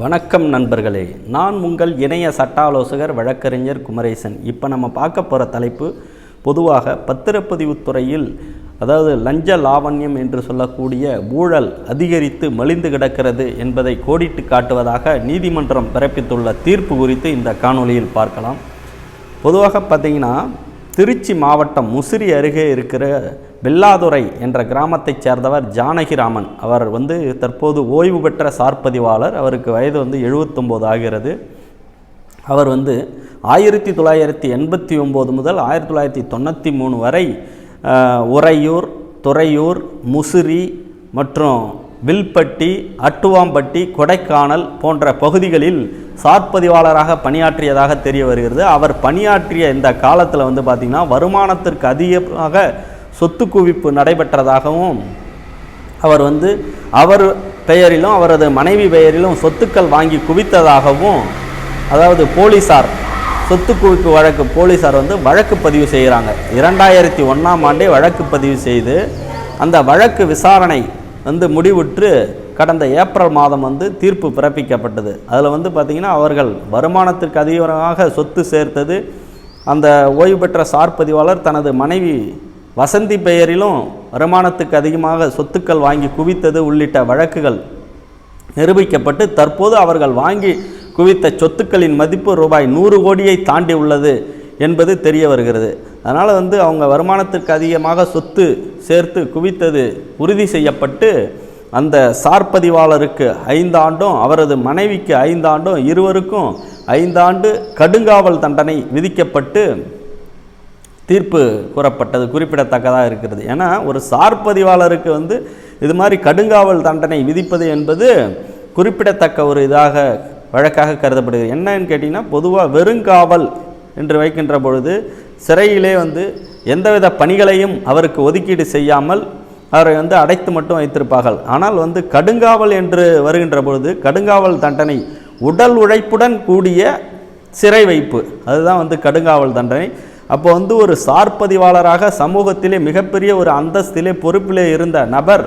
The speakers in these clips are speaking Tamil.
வணக்கம் நண்பர்களே. நான் உங்கள் இணைய சட்ட ஆலோசகர் வழக்கறிஞர் குமரேசன். இப்போ நம்ம பார்க்க போகிற தலைப்பு பொதுவாக பத்திரப்பதிவுத்துறையில் அதாவது லஞ்ச லாவண்யம் என்று சொல்லக்கூடிய ஊழல் அதிகரித்து மலிந்து கிடக்கிறது என்பதை கோடிட்டு காட்டுவதாக நீதிமன்றம் பிறப்பித்துள்ள தீர்ப்பு குறித்து இந்த காணொளியில் பார்க்கலாம். பொதுவாக பார்த்தீங்கன்னா திருச்சி மாவட்டம் முசிறி அருகே இருக்கிற வெள்ளாதுறை என்ற கிராமத்தைச் சேர்ந்தவர் ஜானகிராமன். அவர் வந்து தற்போது ஓய்வு பெற்ற சார்பதிவாளர். அவருக்கு வயது வந்து 79 ஆகிறது. அவர் வந்து ஆயிரத்தி தொள்ளாயிரத்தி எண்பத்தி ஒம்பது முதல் ஆயிரத்தி தொள்ளாயிரத்தி தொண்ணூற்றி மூணு வரை உறையூர் துறையூர் முசிறி மற்றும் வில்பட்டி அட்டுவாம்பட்டி கொடைக்கானல் போன்ற பகுதிகளில் சார்பதிவாளராக பணியாற்றியதாக தெரிய வருகிறது. அவர் பணியாற்றிய இந்த காலத்தில் வந்து பார்த்திங்கன்னா வருமானத்திற்கு அதிகமாக சொத்து குவிப்பு நடைபெற்றதாகவும் அவர் வந்து அவர் பெயரிலும் அவரது மனைவி பெயரிலும் சொத்துக்கள் வாங்கி குவித்ததாகவும் அதாவது போலீசார் சொத்து குவிப்பு வழக்கு போலீசார் வந்து வழக்கு பதிவு செய்கிறாங்க. இரண்டாயிரத்தி ஒன்றாம் ஆண்டே வழக்கு பதிவு செய்து அந்த வழக்கு விசாரணை வந்து முடிவுற்று கடந்த ஏப்ரல் மாதம் வந்து தீர்ப்பு பிறப்பிக்கப்பட்டது. அதில் வந்து பார்த்திங்கன்னா அவர்கள் வருமானத்திற்கு அதிகமாக சொத்து சேர்த்தது அந்த ஓய்வு பெற்ற சார் பதிவாளர் தனது மனைவி வசந்தி பெயரிலும் வருமானத்துக்கு அதிகமாக சொத்துக்கள் வாங்கி குவித்தது உள்ளிட்ட வழக்குகள் நிரூபிக்கப்பட்டு தற்போது அவர்கள் வாங்கி குவித்த சொத்துக்களின் மதிப்பு ரூபாய் நூறு கோடியை தாண்டி உள்ளது என்பது தெரிய வருகிறது. அதனால் வந்து அவங்க வருமானத்திற்கு அதிகமாக சொத்து சேர்த்து குவித்தது உறுதி செய்யப்பட்டு அந்த சார்பதிவாளருக்கு ஐந்தாண்டும் அவரது மனைவிக்கு ஐந்தாண்டும் இருவருக்கும் ஐந்தாண்டு கடுங்காவல் தண்டனை விதிக்கப்பட்டு தீர்ப்பு கூறப்பட்டது. குறிப்பிடத்தக்கதாக இருக்கிறது. ஏன்னா ஒரு சார்பதிவாளருக்கு வந்து இது மாதிரி கடுங்காவல் தண்டனை விதிப்பது என்பது குறிப்பிடத்தக்க ஒரு இதாக வழக்காக கருதப்படுகிறது. என்னன்னு கேட்டிங்கன்னா பொதுவாக வெறுங்காவல் என்று வைக்கின்ற பொழுது சிறையிலே வந்து எந்தவித பணிகளையும் அவருக்கு ஒதுக்கீடு செய்யாமல் அவரை வந்து அடைத்து மட்டும் வைத்திருப்பார்கள். ஆனால் வந்து கடுங்காவல் என்று வருகின்ற பொழுது கடுங்காவல் தண்டனை உடல் உழைப்புடன் கூடிய சிறை வைப்பு. அதுதான் வந்து கடுங்காவல் தண்டனை. அப்போ வந்து ஒரு சார்பதிவாளராக சமூகத்திலே மிகப்பெரிய ஒரு அந்தஸ்திலே பொறுப்பிலே இருந்த நபர்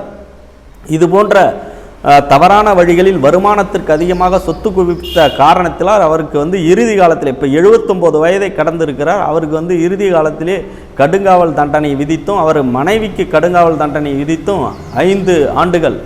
இது போன்ற தவறான வழிகளில் வருமானத்திற்கு அதிகமாக சொத்து குவித்த காரணத்தினால் அவருக்கு வந்து இறுதி காலத்தில் இப்போ எழுபத்தொம்போது வயதை கடந்திருக்கிறார். அவருக்கு வந்து இறுதி காலத்திலே கடுங்காவல் தண்டனை விதித்தும் அவர் மனைவிக்கு கடுங்காவல் தண்டனை விதித்தும் ஐந்து ஆண்டுகள்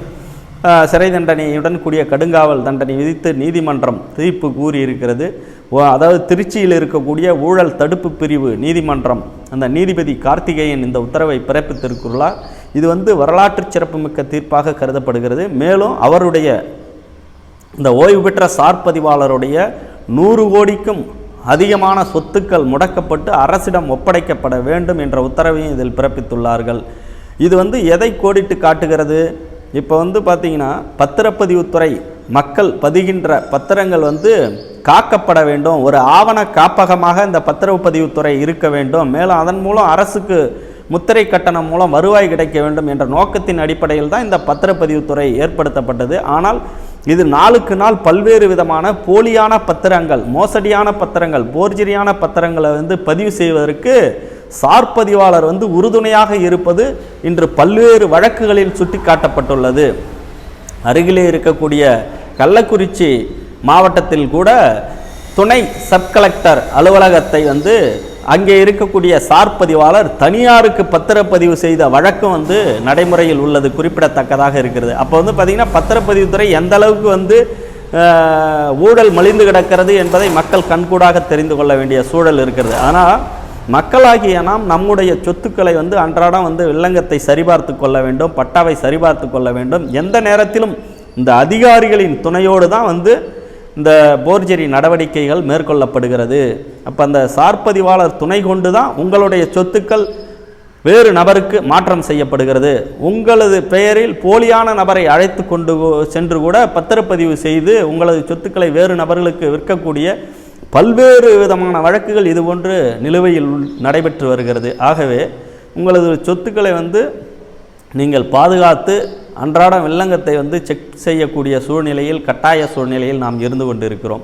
சிறை தண்டனையுடன் கூடிய கடுங்காவல் தண்டனை விதித்து நீதிமன்றம் தீர்ப்பு கூறியிருக்கிறது. ஓ- அதாவது திருச்சியில் இருக்கக்கூடிய ஊழல் தடுப்பு பிரிவு நீதிமன்றம் அந்த நீதிபதி கார்த்திகேயன் இந்த உத்தரவை பிறப்பித்திருக்கிறார். இது வந்து வரலாற்று சிறப்புமிக்க தீர்ப்பாக கருதப்படுகிறது. மேலும் அவருடைய இந்த ஓய்வு பெற்ற சார்பதிவாளருடைய நூறு கோடிக்கும் அதிகமான சொத்துக்கள் முடக்கப்பட்டு அரசிடம் ஒப்படைக்கப்பட வேண்டும் என்ற உத்தரவையும் இதில் பிறப்பித்துள்ளார்கள். இது வந்து எதை கோடிட்டு காட்டுகிறது? இப்போ வந்து பார்த்தீங்கன்னா பத்திரப்பதிவுத்துறை மக்கள் பதிகின்ற பத்திரங்கள் வந்து காக்கப்பட வேண்டும். ஒரு ஆவண காப்பகமாக இந்த பத்திரப்பதிவுத்துறை இருக்க வேண்டும். மேலும் அதன் மூலம் அரசுக்கு முத்திரை கட்டணம் மூலம் வருவாய் கிடைக்க வேண்டும் என்ற நோக்கத்தின் அடிப்படையில் தான் இந்த பத்திரப்பதிவுத்துறை ஏற்படுத்தப்பட்டது. ஆனால் இது நாளுக்கு நாள் பல்வேறு விதமான போலியான பத்திரங்கள் மோசடியான பத்திரங்கள் போர்ஜரியான பத்திரங்களை வந்து பதிவு செய்வதற்கு சார்பதிவாளர் வந்து உறுதுணையாக இருப்பது இன்று பல்வேறு வழக்குகளில் சுட்டிக்காட்டப்பட்டுள்ளது. அருகிலே இருக்கக்கூடிய கள்ளக்குறிச்சி மாவட்டத்தில் கூட துணை சப் கலெக்டர் அலுவலகத்தை வந்து அங்கே இருக்கக்கூடிய சார் பதிவாளர் தனியாருக்கு பத்திரப்பதிவு செய்த வழக்கம் வந்து நடைமுறையில் உள்ளது குறிப்பிடத்தக்கதாக இருக்கிறது. அப்போ வந்து பார்த்திங்கன்னா பத்திரப்பதிவுத்துறை எந்த அளவுக்கு வந்து ஊழல் மலிந்து கிடக்கிறது என்பதை மக்கள் கண்கூடாக தெரிந்து கொள்ள வேண்டிய சூழல் இருக்கிறது. ஆனால் மக்களாகிய நாம் நம்முடைய சொத்துக்களை வந்து அன்றாடம் வந்து வில்லங்கத்தை சரிபார்த்து கொள்ள வேண்டும் பட்டாவை சரிபார்த்து கொள்ள வேண்டும். எந்த நேரத்திலும் இந்த அதிகாரிகளின் துணையோடு தான் வந்து இந்த போர்ஜரி நடவடிக்கைகள் மேற்கொள்ளப்படுகிறது. அப்போ அந்த சார்பதிவாளர் துணை கொண்டு தான் உங்களுடைய சொத்துக்கள் வேறு நபருக்கு மாற்றம் செய்யப்படுகிறது. உங்களது பெயரில் போலியான நபரை அழைத்து கொண்டு சென்று கூட பத்திரப்பதிவு செய்து உங்களது சொத்துக்களை வேறு நபர்களுக்கு விற்கக்கூடிய பல்வேறு விதமான வழக்குகள் இதுபோன்று நிலுவையில் உள்- நடைபெற்று வருகிறது. ஆகவே உங்களது சொத்துக்களை வந்து நீங்கள் பாதுகாத்து அன்றாடம் வில்லங்கத்தை வந்து செக் செய்யக்கூடிய சூழ்நிலையில் கட்டாய சூழ்நிலையில் நாம் இருந்து கொண்டிருக்கிறோம்.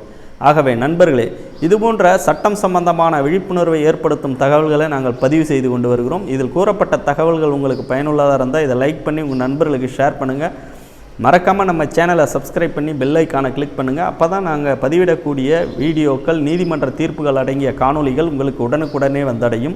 ஆகவே நண்பர்களே இதுபோன்ற சட்டம் சம்பந்தமான விழிப்புணர்வை ஏற்படுத்தும் தகவல்களை நாங்கள் பதிவு செய்து கொண்டு வருகிறோம். இதில் கூறப்பட்ட தகவல்கள் உங்களுக்கு பயனுள்ளதாக இருந்தால் இதை லைக் பண்ணி உங்கள் நண்பர்களுக்கு ஷேர் பண்ணுங்கள் மறக்காமல் நம்ம சேனலை சப்ஸ்கிரைப் பண்ணி பெல் ஐக்கானை கிளிக் பண்ணுங்கள் அப்போ தான் நாங்கள் பதிவிடக்கூடிய வீடியோக்கள் நீதிமன்ற தீர்ப்புகள் அடங்கிய காணொளிகள் உங்களுக்கு உடனுக்குடனே வந்தடையும்.